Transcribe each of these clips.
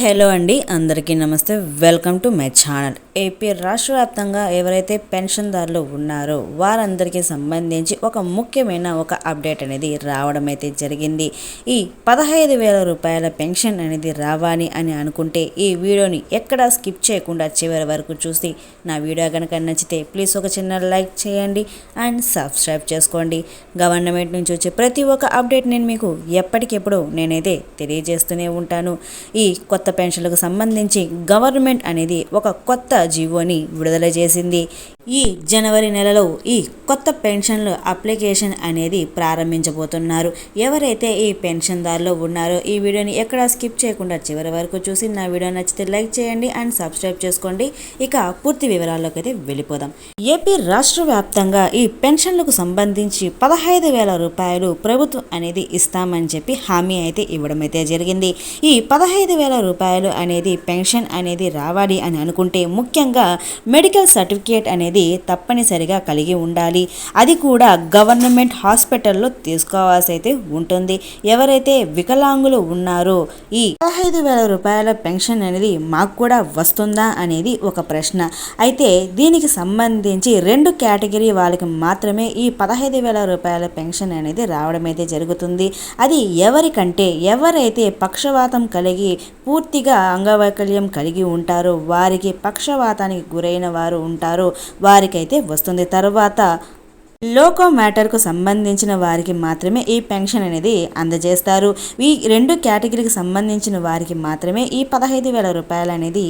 Hello అండి అందరికీ నమస్తే. Welcome to my channel. AP రాష్ట్ర వ్యాప్తంగా ఎవరైతే పెన్షన్దారులు ఉన్నారో వారందరికీ సంబంధించి ఒక ముఖ్యమైన ఒక అప్డేట్ అనేది రావడం అయితే జరిగింది. ఈ పదహైదు వేల రూపాయల పెన్షన్ అనేది రావాలి అని అనుకుంటే ఈ వీడియోని ఎక్కడా స్కిప్ చేయకుండా చివరి వరకు చూసి నా వీడియో కనుక నచ్చితే ప్లీజ్ ఒక చిన్న లైక్ చేయండి అండ్ సబ్స్క్రైబ్ చేసుకోండి. గవర్నమెంట్ నుంచి వచ్చే ప్రతి ఒక్క అప్డేట్ నేను మీకు ఎప్పటికెప్పుడు నేనైతే తెలియజేస్తూనే ఉంటాను. ఈ కొత్త పెన్షన్లకు సంబంధించి గవర్నమెంట్ అనేది ఒక కొత్త జీవోని విడుదల చేసింది. ఈ జనవరి నెలలో ఈ కొత్త పెన్షన్లు అప్లికేషన్ అనేది ప్రారంభించబోతున్నారు. ఎవరైతే ఈ పెన్షన్దారులో ఉన్నారో ఈ వీడియోని ఎక్కడా స్కిప్ చేయకుండా చివరి వరకు చూసి నా వీడియో నచ్చితే లైక్ చేయండి అండ్ సబ్స్క్రైబ్ చేసుకోండి. ఇక పూర్తి వివరాల్లోకి అయితే వెళ్ళిపోదాం. ఏపీ రాష్ట్ర వ్యాప్తంగా ఈ పెన్షన్లకు సంబంధించి పదహైదు వేల రూపాయలు ప్రభుత్వం అనేది ఇస్తామని చెప్పి హామీ అయితే ఇవ్వడం అయితే జరిగింది. ఈ పదహైదు వేల రూపాయలు అనేది పెన్షన్ అనేది రావాలి అని అనుకుంటే ముఖ్యంగా మెడికల్ సర్టిఫికేట్ అనేది తప్పనిసరిగా కలిగి ఉండాలి. అది కూడా గవర్నమెంట్ హాస్పిటల్లో తీసుకోవాల్సి అయితే ఉంటుంది. ఎవరైతే వికలాంగులు ఉన్నారో ఈ పదహైదు వేల రూపాయల పెన్షన్ అనేది మాకు కూడా వస్తుందా అనేది ఒక ప్రశ్న. అయితే దీనికి సంబంధించి రెండు కేటగిరీ వాళ్ళకి మాత్రమే ఈ పదహైదు వేల రూపాయల పెన్షన్ అనేది రావడం అయితే జరుగుతుంది. అది ఎవరికంటే ఎవరైతే పక్షవాతం కలిగి పూర్తిగా అంగవైకల్యం కలిగి ఉంటారో వారికి పక్షవాతానికి గురైన వారు ఉంటారో వారికైతే వస్తుంది. తర్వాత లోకో మ్యాటర్కు సంబంధించిన వారికి మాత్రమే ఈ పెన్షన్ అనేది అందజేస్తారు. ఈ రెండు కేటగిరీకి సంబంధించిన వారికి మాత్రమే ఈ పదహైదు వేల రూపాయలు అనేది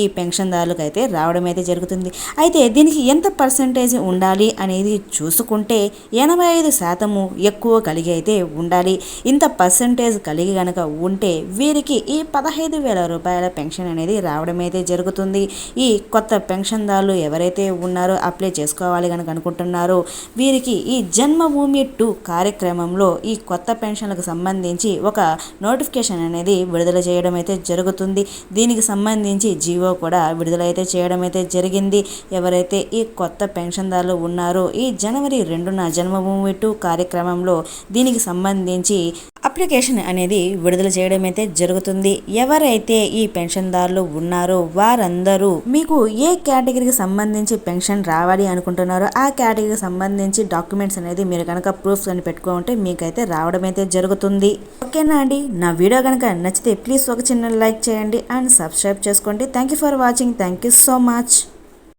ఈ పెన్షన్దారులకు అయితే రావడం అయితే జరుగుతుంది. అయితే దీనికి ఎంత పర్సంటేజ్ ఉండాలి అనేది చూసుకుంటే ఎనభై ఐదు శాతము ఎక్కువ కలిగి అయితే ఉండాలి. ఇంత పర్సంటేజ్ కలిగి గనక ఉంటే వీరికి ఈ పదహైదు వేల రూపాయల పెన్షన్ అనేది రావడం అయితే జరుగుతుంది. ఈ కొత్త పెన్షన్దారులు ఎవరైతే ఉన్నారో అప్లై చేసుకోవాలి కనుక అనుకుంటున్నారో వీరికి ఈ జన్మభూమి టూ కార్యక్రమంలో ఈ కొత్త పెన్షన్లకు సంబంధించి ఒక నోటిఫికేషన్ అనేది విడుదల చేయడం అయితే జరుగుతుంది. దీనికి సంబంధించి జీవో కూడా విడుదలైతే చేయడం అయితే జరిగింది. ఎవరైతే ఈ కొత్త పెన్షన్దారులు ఉన్నారో ఈ జనవరి రెండున జన్మభూమి టూ కార్యక్రమంలో దీనికి సంబంధించి అప్లికేషన్ అనేది విడుదల చేయడం అయితే జరుగుతుంది. ఎవరైతే ఈ పెన్షన్దారులు ఉన్నారో వారందరూ మీకు ఏ కేటగిరీకి సంబంధించి పెన్షన్ రావాలి అనుకుంటున్నారో ఆ కేటగిరీకి సంబంధించి డాక్యుమెంట్స్ అనేది మీరు కనుక ప్రూఫ్స్ అని పెట్టుకుంటే మీకైతే రావడం అయితే జరుగుతుంది. ఓకేనా అండి? నా వీడియో కనుక నచ్చితే ప్లీజ్ ఒక చిన్న లైక్ చేయండి అండ్ సబ్స్క్రైబ్ చేసుకోండి. Thank you for watching. Thank you so much.